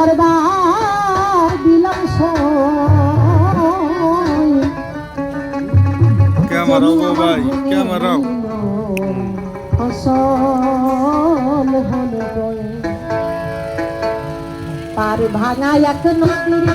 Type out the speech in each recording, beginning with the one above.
ধরবার দিলাম ক্যামেরাও ভাই? ক্যামেরাও ফসল হল পার ভাঙা এক নদীর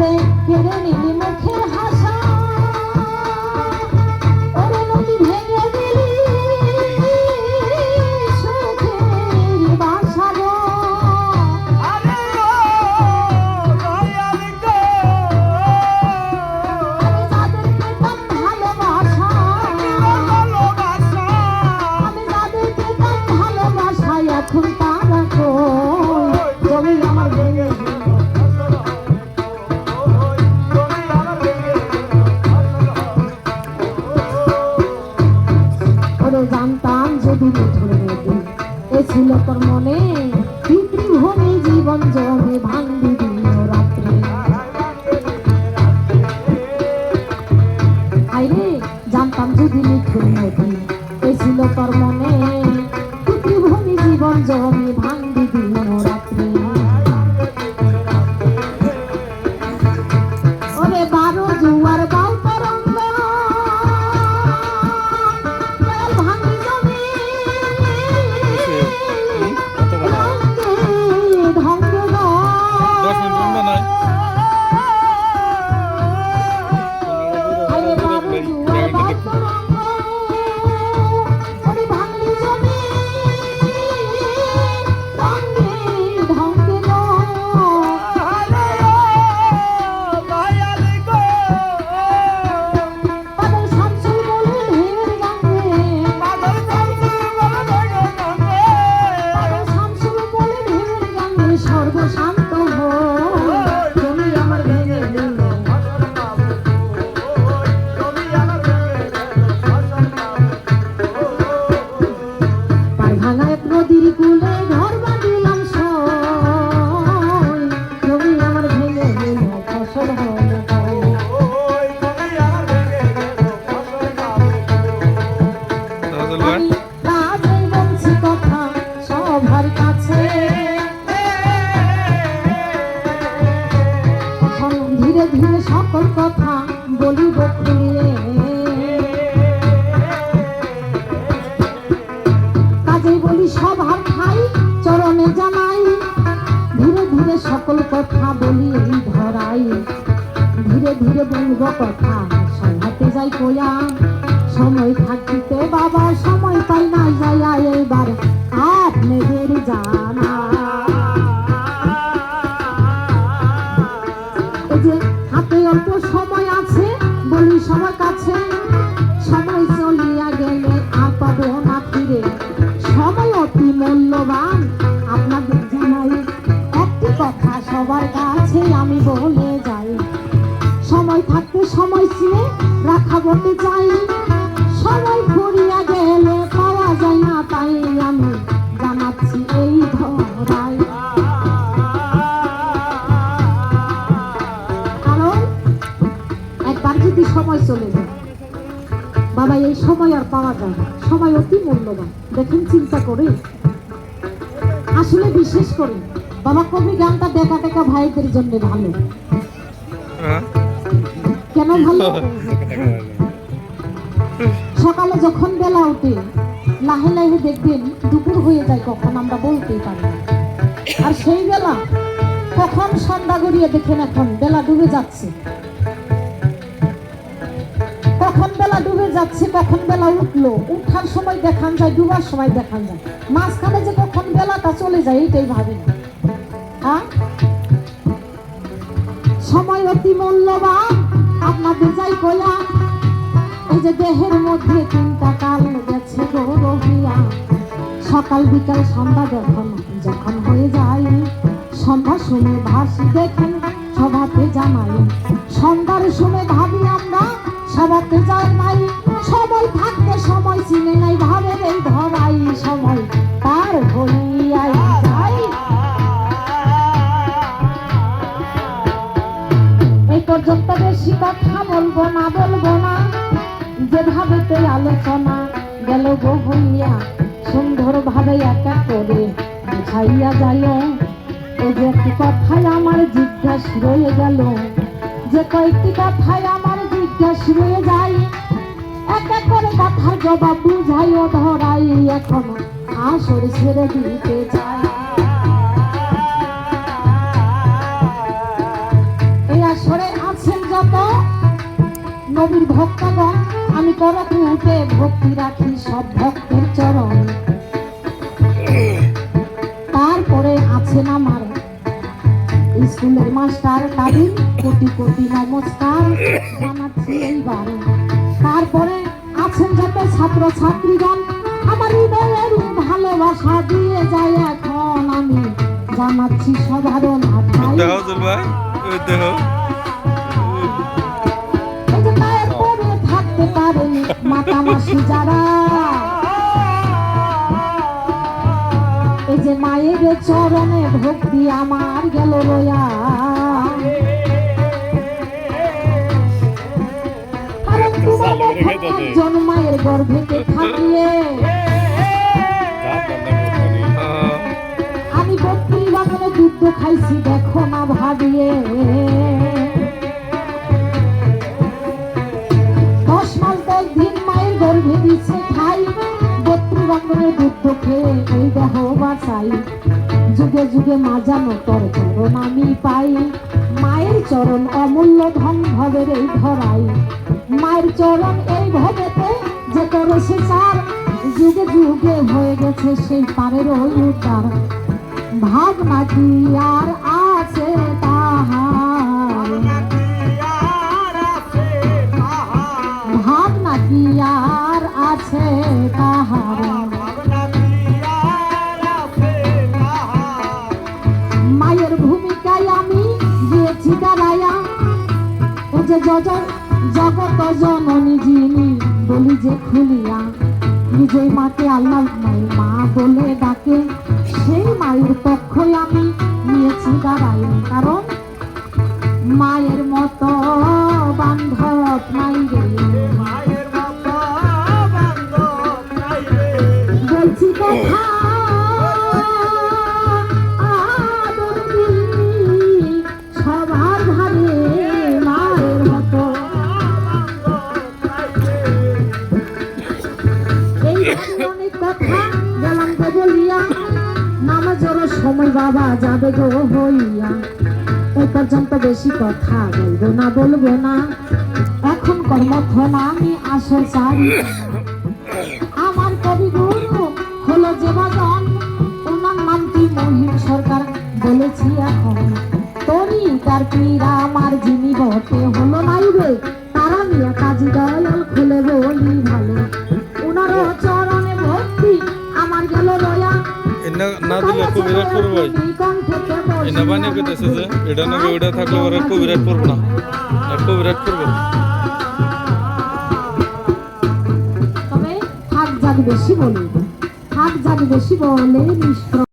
रे ये रे नीले ছিল তোর মনে? ভূমি জীবন জমে ভাঙবি জানতাম যদি লিখুন নদী। এ ছিল সবার খাই চরণে জানাই। ধীরে ধীরে সকল কথা বলি এই ধরাই। ধীরে ধীরে বলব কথা সভাতে যাই কোয়া। সময় থাকিতে বাবা, সময় পাই না যাইয়া এইবার আপনাদের জানা সবার কাছে আমি বলে যাই। সময় থাকতে সময় ছিঁড়ে রাখা বলতে চাই। সময় ফুরিয়া গেলে পাওয়া যায় না তাই আমি জানাচ্ছি এই ধরাই। কারণ একবার যদি সময় চলে যায়, বাবা, এই সময় আর পাওয়া যায় না। সময় অতি মূল্যবান। দেখেন, চিন্তা করে। আসলে বিশেষ করে বাবা কবি গানটা দেখা টেকা ভাইদের জন্য ভালো। হ্যাঁ? কেন ভালো? সকালে যখন বেলা ওঠে লাহে লাহে দেখবেন দুপুর হয়ে যায় কখন আমরা বলতেই পারি আর সেই বেলা কখন সন্ধ্যা গড়িয়ে দেখেন এখন বেলা ডুবে যাচ্ছে। কখন বেলা ডুবে যাচ্ছে কখন বেলা উঠল। উঠার সময় দেখান যায় ডুবার সময় দেখান যায়। মাঝখানে যে কখন বেলাটা চলে যায় এইটাই ভাবি না। হ্যাঁ? সময় অতি মূল্যবান আপনাদের যাই কয়া। এই যে দেহের মধ্যে তিনটা কাল গেছে গো রহিয়া। সকাল, বিকাল, সন্ধ্যা যখন যখন হয়ে যায়, সন্ধ্যা শুনে ভাসি দেখেন সভাতে জানাই সন্ধ্যার শুনে ভাবি আমরা, সভাতে যাই নাই। সময় থাকতে সময় চিনে নাই ভাবের এই ধরাই। সময় পার হইয়াই কথা বলব না বলব না। যেভাবে তো আলোচনা গেল গো হইয়া সুন্দর ভাবে একা করে বুঝাইয়া যাইল এই যে একটি কথাই আমার জিজ্ঞাস রয়ে গেল, যে কয়েকটি কথাই আমার জিজ্ঞাস রয়ে যায়, এক এক করে কথার জবাব বুঝাইও ধরাই এখন আসর ছেড়ে দিতে চাই এই আসরে নবীর ভক্তগণ আমি করক উঠে ভক্তি রাখি সব ভক্তের চরণ। তারপরে আছেন আমার স্কুলের মাস্টার কাবিন কোটি কোটি নমস্কার জানাচ্ছি এইবার। তারপরে আছেন যত ছাত্র ছাত্রীগণ আমার হৃদয়ের ভালোবাসা দিয়ে যায় এখন আমি। জানাচ্ছি সাধারণ ভাই দেহ। পারেনি মাতা মাসি যারা এই যে মায়ের চরণে ভক্তি আমার গেল রয়া। কারণ তোমার মতো একজন মায়ের গর্ভেতে থাকিয়ে। আমি বত্রি বাগানে দুধ খাইছি দেখো না ভাবিয়ে। দুধ খেয়ে এই দেহ বাঁচাই যুগে যুগে মাজানো তোর চরণ আমি পাই। মায়ের চরণ অমূল্য ধন ভবের এই ধরাই। মায়ের চরণ এই ভবেতে যে করেছে চার, যুগে যুগে হয়ে গেছে সেই পারের ওই উদ্ধার। ভাবনা কি আর জজ- জগত জননী যিনি বলি যে খুলিয়া নিজেই মাকে আল্লাহ মায়ের মা বলে ডাকে সেই মায়ের পক্ষই আমি নিয়েছি দাঁড়াই। কারণ মায়ের মতো বান্ধব নাই রে। বলছি কথা সময় বাবা যাবে গো হইয়া। এ পর্যন্ত বেশি কথা বলব না বলব না। এখন কর্মক্ষণ, আমি আসল সারি আমার কবি গুরু হলো যে বাদন ওনার নাম কি মহিম সরকার বলেছি এখন। তরি তার আমার যিনি বটে হলো নাইবে তারা নিয়ে কাজী দয়াল খুলে বলি পড়ব ভাই এটা বানিয়ে পেতেছে যে, এটা নাকি ওইটা থাকলে ওরা কবিরাট পড়ব না। কবিরাট পড়ব। বেশি বলে হাত বেশি বলে